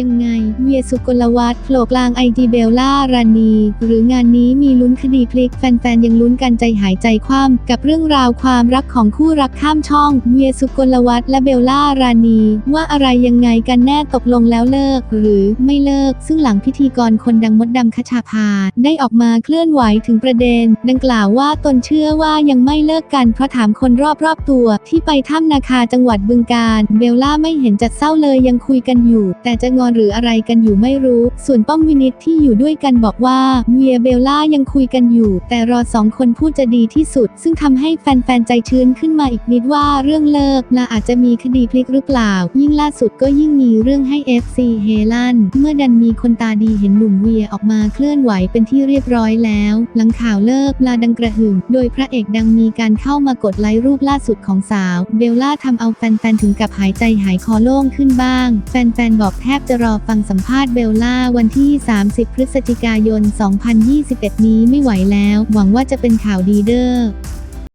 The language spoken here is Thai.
ยังไง เวียสุกลวัฒน์โผล่กลางไอจีเบลล่ารานี หรืองานนี้มีลุ้นคดีพลิก แฟนๆ ยังลุ้นกันใจหายใจคว่ำกับเรื่องราวความรักของคู่รักข้ามช่อง เวียสุกลวัฒน์และเบลล่ารานี ว่าอะไรยังไงกันแน่ตกลงแล้วเลิก หรือไม่เลิก ซึ่งหลังพิธีกรคนดังมดดำคชาภา ได้ออกมาเคลื่อนไหวถึงประเด็น ดังกล่าวว่าตนเชื่อว่ายังไม่เลิกกันเพราะถามคนรอบๆตัว ที่ไปถ้ำนาคาจังหวัดบึงกาฬเบลล่าไม่เห็นจัดเศร้าเลยยังคุยกันอยู่ แต่จะงอนหรืออะไรกันอยู่ไม่รู้ ส่วนป้อมวินิตที่อยู่ด้วยกันบอกว่าเวียเบลล่ายังคุยกันอยู่ แต่รอสองคนพูดจะดีที่สุด ซึ่งทำให้แฟนๆใจชื้นขึ้นมาอีกนิดว่าเรื่องเลิกละอาจจะมีคดีพลิกหรือเปล่า ยิ่งล่าสุดก็ยิ่งมีเรื่องให้ FC เฮลันเมื่อดันมีคนตาดีเห็นหนุ่มเวียออกมาเคลื่อนไหวเป็นที่เรียบร้อยแล้ว หลังข่าวเลิกลาดังกระหึ่มโดยพระเอกดังมีการเข้ามากดไลค์รูปล่าสุดของสาว เบลล่าทำเอาแฟนๆถึงกับหายใจหายคอโล่งขึ้นบ้าง แฟนๆบอกแทบจะรอฟังสัมภาษณ์เบลล่าวันที่ 30 พฤศจิกายน 2021 นี้ไม่ไหวแล้ว หวังว่าจะเป็นข่าวดีเด้อ